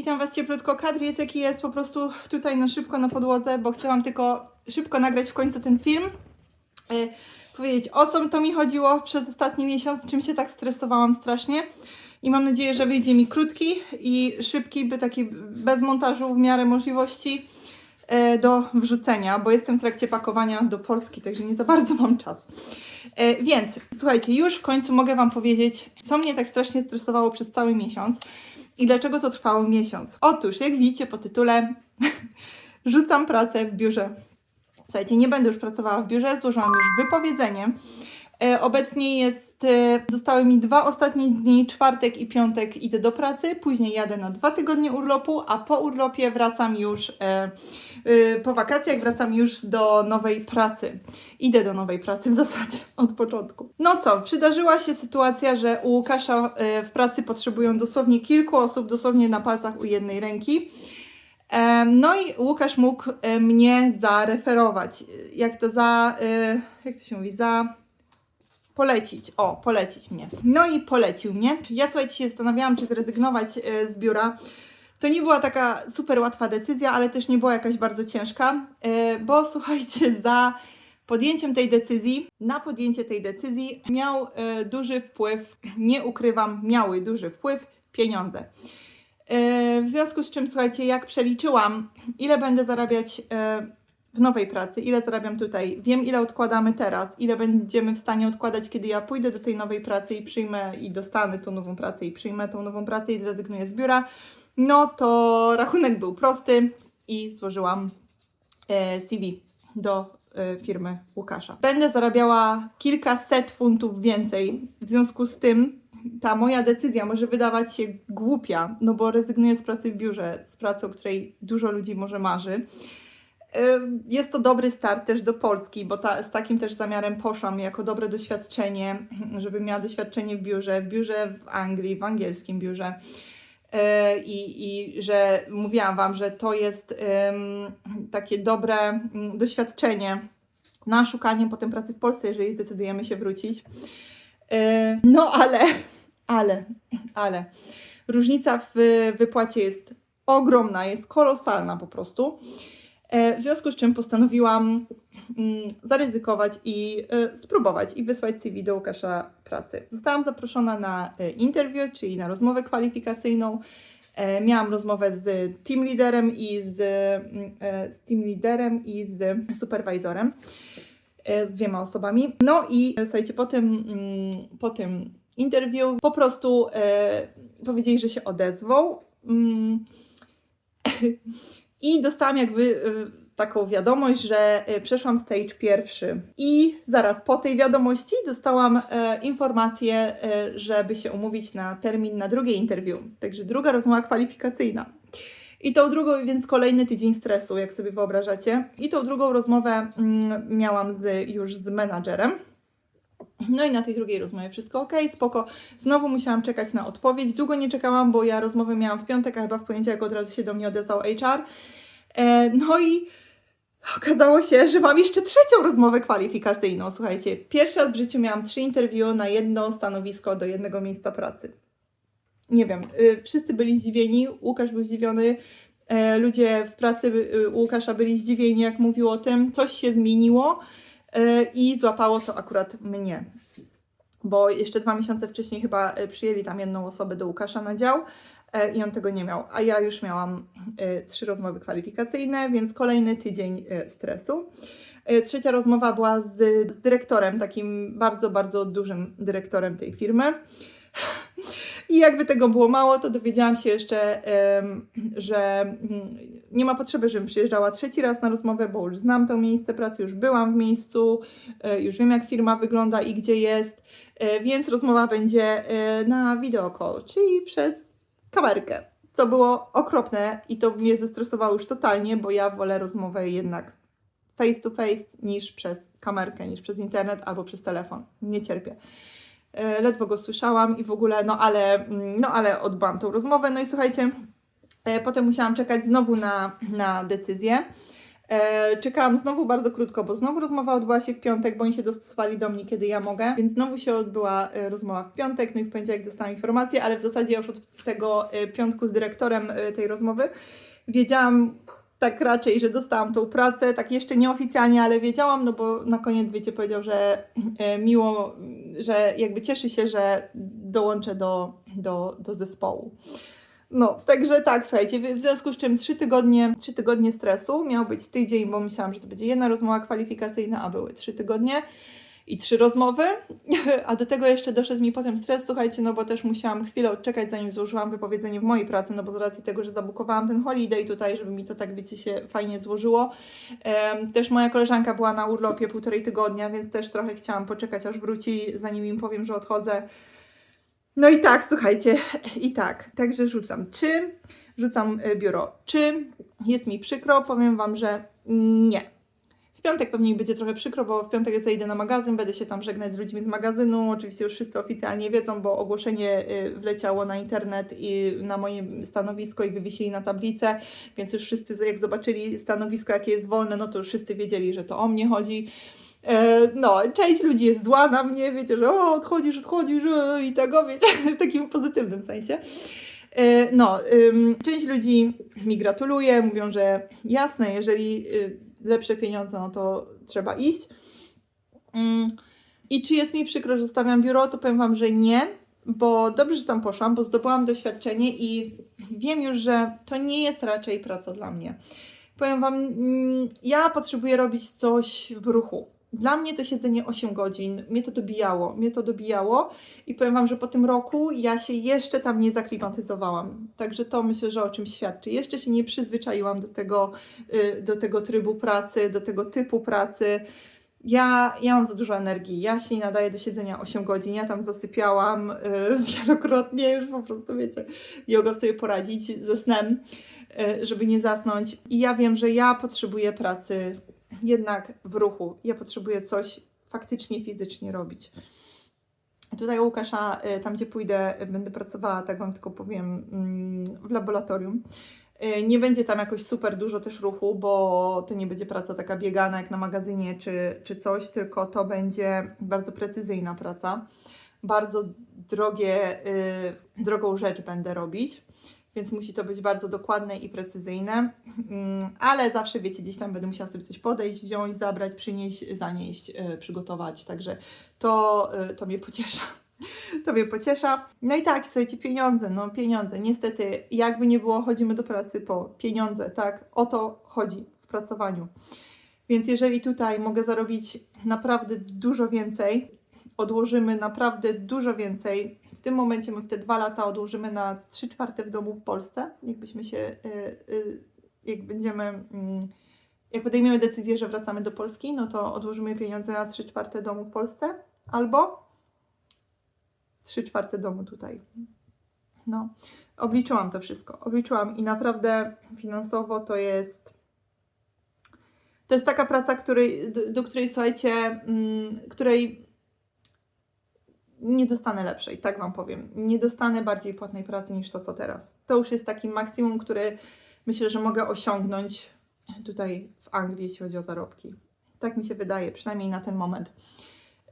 Witam Was cieplutko. Kadr jest jaki jest, po prostu tutaj na szybko na podłodze, bo chcę Wam tylko szybko nagrać w końcu ten film. E, powiedzieć o co to mi chodziło przez ostatni miesiąc, czym się tak stresowałam strasznie. I mam nadzieję, że wyjdzie mi krótki i szybki, by taki bez montażu w miarę możliwości e, do wrzucenia, bo jestem w trakcie pakowania do Polski, także nie za bardzo mam czas. E, Więc słuchajcie, już w końcu mogę Wam powiedzieć, co mnie tak strasznie stresowało przez cały miesiąc i dlaczego to trwało miesiąc. Otóż, jak widzicie po tytule, rzucam pracę w biurze. Słuchajcie, nie będę już pracowała w biurze, złożyłam już wypowiedzenie. E, Obecnie jest, zostały mi dwa ostatnie dni, czwartek i piątek idę do pracy, później jadę na dwa tygodnie urlopu, a po urlopie wracam już, e, e, po wakacjach wracam już do nowej pracy. Idę do nowej pracy w zasadzie od początku. No co, przydarzyła się sytuacja, że u Łukasza e, w pracy potrzebują dosłownie kilku osób, dosłownie na palcach u jednej ręki. No i Łukasz mógł e, mnie zareferować. Jak to za, e, jak to się mówi, za polecić. O, polecić mnie. No i polecił mnie. Ja słuchajcie, się zastanawiałam, czy zrezygnować e, z biura. To nie była taka super łatwa decyzja, ale też nie była jakaś bardzo ciężka, e, bo słuchajcie, za podjęciem tej decyzji, na podjęcie tej decyzji miał e, duży wpływ, nie ukrywam, miały duży wpływ pieniądze. W związku z czym, słuchajcie, jak przeliczyłam, ile będę zarabiać w nowej pracy, ile zarabiam tutaj, wiem ile odkładamy teraz, ile będziemy w stanie odkładać, kiedy ja pójdę do tej nowej pracy i przyjmę i dostanę tą nową pracę i przyjmę tą nową pracę i zrezygnuję z biura, no to rachunek był prosty i złożyłam e, CV do e, firmy Łukasza. Będę zarabiała kilkaset funtów więcej, w związku z tym ta moja decyzja może wydawać się głupia, no bo rezygnuję z pracy w biurze, z pracy, o której dużo ludzi może marzy. Jest to dobry start też do Polski, bo ta, z takim też zamiarem poszłam jako dobre doświadczenie, żeby miała doświadczenie w biurze, w biurze w Anglii, w angielskim biurze. Yy, I, I że mówiłam Wam, że to jest takie dobre mm, doświadczenie na szukanie potem pracy w Polsce, jeżeli zdecydujemy się wrócić. Yy, No ale, ale, ale różnica w wypłacie jest ogromna, jest kolosalna po prostu. E, W związku z czym postanowiłam mm, zaryzykować i e, spróbować i wysłać CV do Łukasza pracy. Zostałam zaproszona na e, interview, czyli na rozmowę kwalifikacyjną. Miałam rozmowę z team liderem i z, mm, z team liderem i z superwizorem, e, z dwiema osobami. No i słuchajcie, po tym, mm, po tym interview po prostu powiedzieli, że się odezwą. I dostałam jakby y, taką wiadomość, że y, przeszłam stage pierwszy. I zaraz po tej wiadomości dostałam e, informację, e, żeby się umówić na termin na drugie interview. Także druga rozmowa kwalifikacyjna. I tą drugą, więc kolejny tydzień stresu, jak sobie wyobrażacie. I tą drugą rozmowę mm, miałam z, już z menadżerem. No i na tej drugiej rozmowie wszystko ok, spoko. Znowu musiałam czekać na odpowiedź. Długo nie czekałam, bo ja rozmowę miałam w piątek, a chyba w poniedziałek od razu się do mnie odezwał HR. E, no i okazało się, że mam jeszcze trzecią rozmowę kwalifikacyjną. Słuchajcie, pierwszy raz w życiu miałam trzy interview na jedno stanowisko do jednego miejsca pracy. Nie wiem, y, wszyscy byli zdziwieni, Łukasz był zdziwiony, e, ludzie w pracy y, u Łukasza byli zdziwieni, jak mówił o tym, coś się zmieniło i złapało to akurat mnie. Bo jeszcze dwa miesiące wcześniej chyba e, przyjęli tam jedną osobę do Łukasza na dział e, i on tego nie miał, a ja już miałam e, trzy rozmowy kwalifikacyjne, więc kolejny tydzień e, stresu. E, Trzecia rozmowa była z, z dyrektorem, takim bardzo, bardzo dużym dyrektorem tej firmy. I jakby tego było mało, to dowiedziałam się jeszcze, że mm, nie ma potrzeby, żebym przyjeżdżała trzeci raz na rozmowę, bo już znam to miejsce pracy, już byłam w miejscu, e, już wiem jak firma wygląda i gdzie jest, e, więc rozmowa będzie e, na video call, czyli przez kamerkę, co było okropne i to mnie zestresowało już totalnie, bo ja wolę rozmowę jednak face to face niż przez kamerkę, niż przez internet albo przez telefon. Nie cierpię. E, Ledwo go słyszałam i w ogóle, no ale, mm, no ale odbyłam tą rozmowę. No i słuchajcie, e, potem musiałam czekać znowu na, na decyzję. E, czekałam znowu bardzo krótko, bo znowu rozmowa odbyła się w piątek, bo oni się dostosowali do mnie, kiedy ja mogę, więc znowu się odbyła rozmowa w piątek, no i w poniedziałek dostałam informację, ale w zasadzie już od tego piątku z dyrektorem tej rozmowy wiedziałam tak raczej, że dostałam tą pracę, tak jeszcze nieoficjalnie, ale wiedziałam, no bo na koniec, wiecie, powiedział, że e, miło, że jakby cieszy się, że dołączę do, do, do zespołu. No, także tak, słuchajcie, w związku z czym trzy tygodnie, trzy tygodnie stresu, miał być tydzień, bo myślałam, że to będzie jedna rozmowa kwalifikacyjna, a były trzy tygodnie i trzy rozmowy, a do tego jeszcze doszedł mi potem stres, słuchajcie, no bo też musiałam chwilę odczekać, zanim złożyłam wypowiedzenie w mojej pracy, no bo z racji tego, że zabukowałam ten holiday tutaj, żeby mi to tak, wiecie, się fajnie złożyło. Też moja koleżanka była na urlopie półtorej tygodnia, więc też trochę chciałam poczekać, aż wróci, zanim im powiem, że odchodzę. No i tak, słuchajcie, i tak, także rzucam. Czy rzucam y, biuro? Czy jest mi przykro? Powiem Wam, że nie. W piątek pewnie będzie trochę przykro, bo w piątek zajdę na magazyn, będę się tam żegnać z ludźmi z magazynu. Oczywiście już wszyscy oficjalnie wiedzą, bo ogłoszenie y, wleciało na internet i na moje stanowisko i wywiesili na tablicę, więc już wszyscy jak zobaczyli stanowisko, jakie jest wolne, no to już wszyscy wiedzieli, że to o mnie chodzi. E, No, część ludzi jest zła na mnie, wiecie, że o, odchodzisz, odchodzisz e, i tego, wiecie, w takim pozytywnym sensie. E, No, część ludzi mi gratuluje, mówią, że jasne, jeżeli y, lepsze pieniądze, no to trzeba iść. Ym, I czy jest mi przykro, że zostawiam biuro, to powiem Wam, że nie, bo dobrze, że tam poszłam, bo zdobyłam doświadczenie i wiem już, że to nie jest raczej praca dla mnie. Powiem Wam, mm, ja potrzebuję robić coś w ruchu. Dla mnie to siedzenie 8 godzin, mnie to dobijało, mnie to dobijało i powiem Wam, że po tym roku ja się jeszcze tam nie zaklimatyzowałam. Także to myślę, że o czym świadczy. Jeszcze się nie przyzwyczaiłam do tego, y, do tego trybu pracy, do tego typu pracy. Ja, ja mam za dużo energii, ja się nie nadaję do siedzenia 8 godzin, ja tam zasypiałam y, wielokrotnie, już po prostu wiecie, nie sobie poradzić ze snem, y, żeby nie zasnąć. I ja wiem, że ja potrzebuję pracy jednak w ruchu, ja potrzebuję coś faktycznie fizycznie robić. Tutaj u Łukasza, y, tam gdzie pójdę, y, będę pracowała, tak Wam tylko powiem, mm, w laboratorium. Y, Nie będzie tam jakoś super dużo też ruchu, bo to nie będzie praca taka biegana jak na magazynie czy, czy coś, tylko to będzie bardzo precyzyjna praca. Bardzo drogie, drogą rzecz będę robić, więc musi to być bardzo dokładne i precyzyjne. Mm, Ale zawsze wiecie, gdzieś tam będę musiała sobie coś podejść, wziąć, zabrać, przynieść, zanieść, y, przygotować. Także to, y, to mnie pociesza. To mnie pociesza. No i tak, słuchajcie, pieniądze, no pieniądze. Niestety, jakby nie było, chodzimy do pracy po pieniądze, tak? O to chodzi w pracowaniu. Więc jeżeli tutaj mogę zarobić naprawdę dużo więcej, odłożymy naprawdę dużo więcej. W tym momencie my w te dwa lata odłożymy na 3 czwarte w domu w Polsce. Jakbyśmy się, y, y, jak będziemy, mm, jak podejmiemy decyzję, że wracamy do Polski, no to odłożymy pieniądze na 3 czwarte domu w Polsce albo 3 czwarte domu tutaj. No, obliczyłam to wszystko. Obliczyłam i naprawdę finansowo to jest. To jest taka praca, której, do, do której słuchajcie, mm, której nie dostanę lepszej, tak Wam powiem. Nie dostanę bardziej płatnej pracy niż to, co teraz. To już jest taki maksimum, który myślę, że mogę osiągnąć tutaj w Anglii, jeśli chodzi o zarobki. Tak mi się wydaje, przynajmniej na ten moment.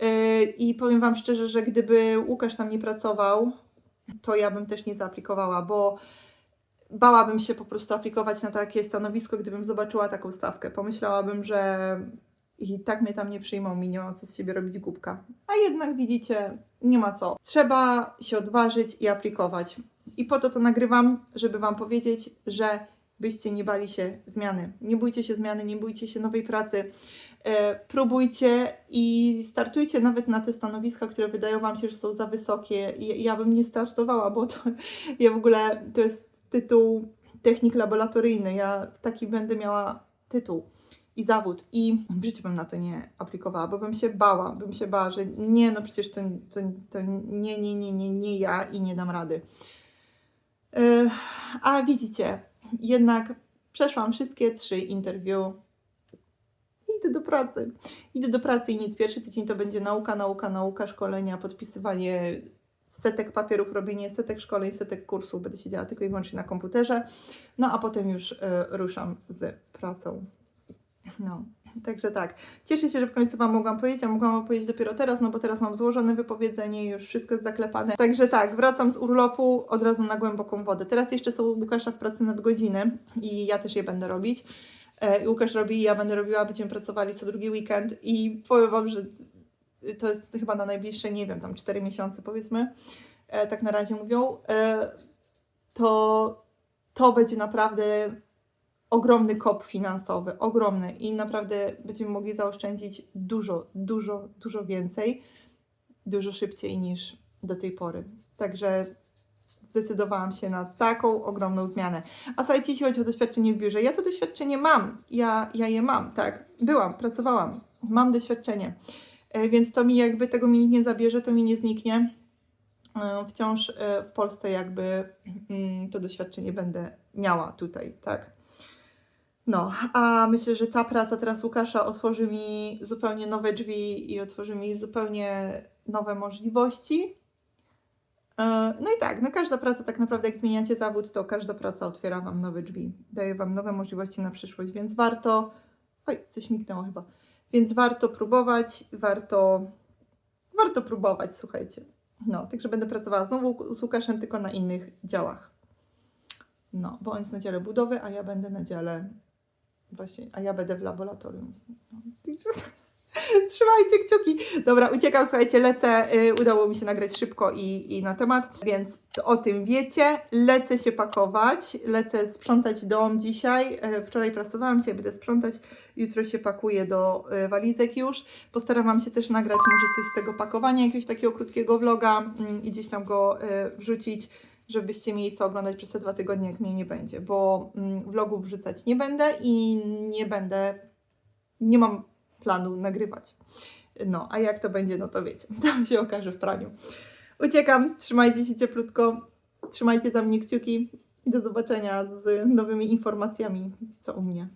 Yy, I powiem Wam szczerze, że gdyby Łukasz tam nie pracował, to ja bym też nie zaaplikowała, bo bałabym się po prostu aplikować na takie stanowisko, gdybym zobaczyła taką stawkę. Pomyślałabym, że i tak mnie tam nie przyjmą i nie co z siebie robić głupka. A jednak widzicie, nie ma co. Trzeba się odważyć i aplikować. I po to to nagrywam, żeby Wam powiedzieć, że byście nie bali się zmiany. Nie bójcie się zmiany, nie bójcie się nowej pracy. E, próbujcie i startujcie nawet na te stanowiska, które wydają Wam się, że są za wysokie. I ja bym nie startowała, bo to ja w ogóle to jest tytuł technik laboratoryjny. Ja taki będę miała tytuł i zawód. I w życiu bym na to nie aplikowała, bo bym się bała, bym się bała, że nie, no przecież to, to, to nie, nie, nie, nie, nie ja i nie dam rady. A widzicie, jednak przeszłam wszystkie trzy interview. Idę do pracy. Idę do pracy i nic. Pierwszy tydzień to będzie nauka, nauka, nauka, szkolenia, podpisywanie setek papierów, robienie setek szkoleń, setek kursów. Będę siedziała tylko i wyłącznie na komputerze. No a potem już y, ruszam z pracą. No, także tak. Cieszę się, że w końcu Wam mogłam powiedzieć, a mogłam Wam powiedzieć dopiero teraz, no bo teraz mam złożone wypowiedzenie, już wszystko jest zaklepane. Także tak, wracam z urlopu od razu na głęboką wodę. Teraz jeszcze są u Łukasza w pracy nadgodziny i ja też je będę robić. E, Łukasz robi i ja będę robiła, będziemy pracowali co drugi weekend i powiem Wam, że to jest chyba na najbliższe, nie wiem, tam 4 miesiące powiedzmy, e, tak na razie mówią, e, to to będzie naprawdę ogromny kop finansowy, ogromny i naprawdę będziemy mogli zaoszczędzić dużo, dużo, dużo więcej, dużo szybciej niż do tej pory. Także zdecydowałam się na taką ogromną zmianę. A słuchajcie, jeśli chodzi o doświadczenie w biurze, ja to doświadczenie mam, ja, ja je mam, tak, byłam, pracowałam, mam doświadczenie, E, więc to mi jakby tego mi nie zabierze, to mi nie zniknie. E, Wciąż e, w Polsce jakby mm, to doświadczenie będę miała tutaj, tak. No, a myślę, że ta praca teraz Łukasza otworzy mi zupełnie nowe drzwi i otworzy mi zupełnie nowe możliwości. E, No i tak, no każda praca tak naprawdę, jak zmieniacie zawód, to każda praca otwiera Wam nowe drzwi, daje Wam nowe możliwości na przyszłość, więc warto. Oj, coś mignęło chyba. Więc warto próbować, warto, warto próbować, słuchajcie. No, także będę pracowała znowu z Łukaszem, tylko na innych działach. No, bo on jest na dziale budowy, a ja będę na dziale właśnie, a ja będę w laboratorium. Trzymajcie kciuki. Dobra, uciekam, słuchajcie, lecę. y, Udało mi się nagrać szybko i, i na temat, więc o tym wiecie. Lecę się pakować, lecę sprzątać dom dzisiaj. E, Wczoraj pracowałam, dzisiaj będę sprzątać. Jutro się pakuję do e, walizek już. Postaram się też nagrać może coś z tego pakowania, jakiegoś takiego krótkiego vloga mm, i gdzieś tam go e, wrzucić, żebyście mieli co oglądać przez te dwa tygodnie, jak mnie nie będzie, bo mm, vlogów wrzucać nie będę i nie będę, nie mam planu nagrywać. No, a jak to będzie, no to wiecie, to się okaże w praniu. Uciekam, trzymajcie się cieplutko, trzymajcie za mnie kciuki i do zobaczenia z nowymi informacjami, co u mnie.